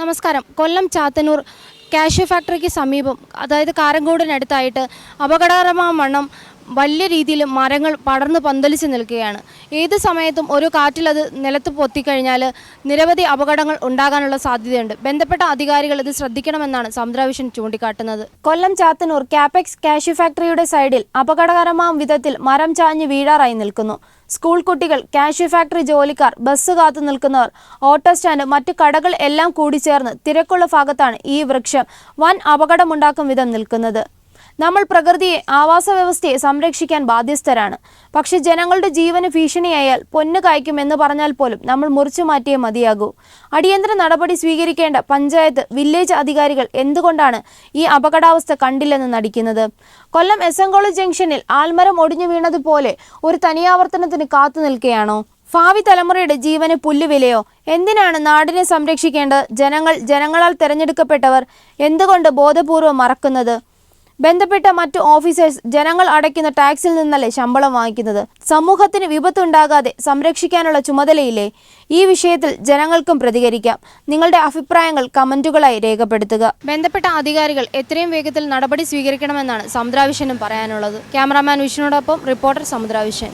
നമസ്കാരം. കൊല്ലം ചാത്തന്നൂർ കാഷ്യൂ ഫാക്ടറിക്ക് സമീപം അതായത് കാരങ്കോടിനടുത്തായിട്ട് അപകടകരമായ വണ്ണം വലിയ രീതിയിൽ മരങ്ങൾ പടർന്ന് പന്തലിച്ച് നിൽക്കുകയാണ്. ഏത് സമയത്തും ഒരു കാറ്റിൽ അത് നിലത്ത് പൊത്തിക്കഴിഞ്ഞാൽ നിരവധി അപകടങ്ങൾ ഉണ്ടാകാനുള്ള സാധ്യതയുണ്ട്. ബന്ധപ്പെട്ട അധികാരികൾ ഇത് ശ്രദ്ധിക്കണമെന്നാണ് സമുദ്രവിഷൻ ചൂണ്ടിക്കാട്ടുന്നത്. കൊല്ലം ചാത്തന്നൂർ കാപെക്സ് കാഷ്യൂ ഫാക്ടറിയുടെ സൈഡിൽ അപകടകരമാം വിധത്തിൽ മരം ചാഞ്ഞ് വീഴാറായി നിൽക്കുന്നു. സ്കൂൾ കുട്ടികൾ കാഷ്യൂ ഫാക്ടറി ജോലിക്കാർ ബസ് കാത്തു നിൽക്കുന്നവർ ഓട്ടോ സ്റ്റാൻഡ് മറ്റു കടകൾ എല്ലാം കൂടിച്ചേർന്ന് തിരക്കുള്ള ഭാഗത്താണ് ഈ വൃക്ഷം വൻ അപകടമുണ്ടാക്കും വിധം നിൽക്കുന്നത്. നമ്മൾ പ്രകൃതിയെ ആവാസ വ്യവസ്ഥയെ സംരക്ഷിക്കാൻ ബാധ്യസ്ഥരാണ്. പക്ഷെ ജനങ്ങളുടെ ജീവന് ഭീഷണിയായാൽ പൊന്നു കായ്ക്കുമെന്ന് പറഞ്ഞാൽ പോലും നമ്മൾ മുറിച്ചു മാറ്റിയേ മതിയാകൂ. അടിയന്തര നടപടി സ്വീകരിക്കേണ്ട പഞ്ചായത്ത് വില്ലേജ് അധികാരികൾ എന്തുകൊണ്ടാണ് ഈ അപകടാവസ്ഥ കണ്ടില്ലെന്ന് നടിക്കുന്നത്? കൊല്ലം എസ് എൻ കോളേജ് ജംഗ്ഷനിൽ ആൽമരം ഒടിഞ്ഞു വീണതുപോലെ ഒരു തനിയാവർത്തനത്തിന് കാത്തു നിൽക്കുകയാണോ ഭാവി തലമുറയുടെ ജീവന് പുല്ലുവിലയോ എന്തിനാണ് നാടിനെ സംരക്ഷിക്കേണ്ടത്? ജനങ്ങൾ ജനങ്ങളാൽ തെരഞ്ഞെടുക്കപ്പെട്ടവർ എന്തുകൊണ്ട് ബോധപൂർവം മറക്കുന്നത്? ബന്ധപ്പെട്ട മറ്റു ഓഫീസേഴ്സ് ജനങ്ങൾ അടയ്ക്കുന്ന ടാക്സിൽ നിന്നല്ലേ ശമ്പളം വാങ്ങിക്കുന്നത്. സമൂഹത്തിന് വിപത്തുണ്ടാകാതെ സംരക്ഷിക്കാനുള്ള ചുമതലയില്ലേ? ഈ വിഷയത്തിൽ ജനങ്ങൾക്കും പ്രതികരിക്കാം. നിങ്ങളുടെ അഭിപ്രായങ്ങൾ കമന്റുകളായി രേഖപ്പെടുത്തുക. ബന്ധപ്പെട്ട അധികാരികൾ എത്രയും വേഗത്തിൽ നടപടി സ്വീകരിക്കണമെന്നാണ് സമുദ്രാവിഷനും പറയാനുള്ളത്. ക്യാമറാമാൻ വിഷ്ണുവിനോടൊപ്പം റിപ്പോർട്ടർ സമുദ്രാവിഷൻ.